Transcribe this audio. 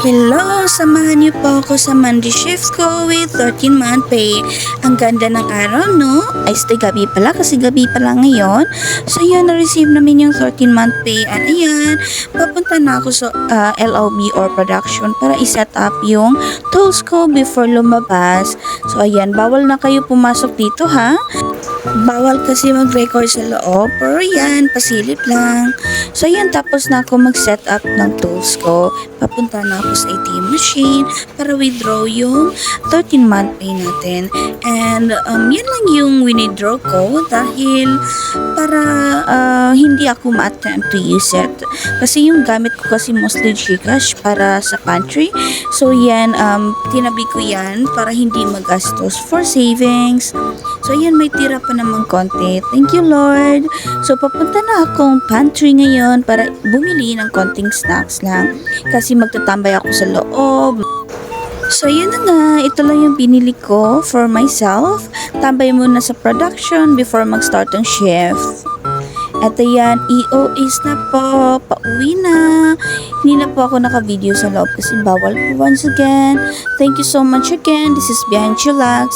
Hello! Samahan niyo po ako sa Monday shift ko with 13 month pay. Ang ganda ng araw, no? Ay, stay gabi pala kasi gabi pala ngayon. So, yun, na-receive namin yung 13 month pay. At ayan, papunta na ako sa ah, LOB or production para iset up yung tools ko before lumabas. So, ayan, bawal na kayo pumasok dito, ha? Bawal kasi mag-record sa loob. Pero yan, pasilip lang. So, yan, tapos na ako mag-set up ng tools ko. Papunta na ako sa ATM machine para withdraw yung 13-month pay natin. And, um, yan lang yung withdraw ko dahil para ah, hindi ako ma-attempt to use it. Kasi yung gamit ko kasi mostly Gcash para sa pantry. So, yan, um, tinabi ko yan para hindi magastos for savings. So, ayan, may tira pa namang konti. Thank you, Lord. So, papunta na akong pantry ngayon para bumili ng konting snacks lang. Kasi magtatambay ako sa loob. So, yun na nga. Ito lang yung binili ko for myself. Tambay muna sa production before mag-start ang shift. At ayan, EOAs na po. Pauwi na. Hindi na po ako naka-video sa loob kasi bawal po once again. Thank you so much again. This is Behind Chillax.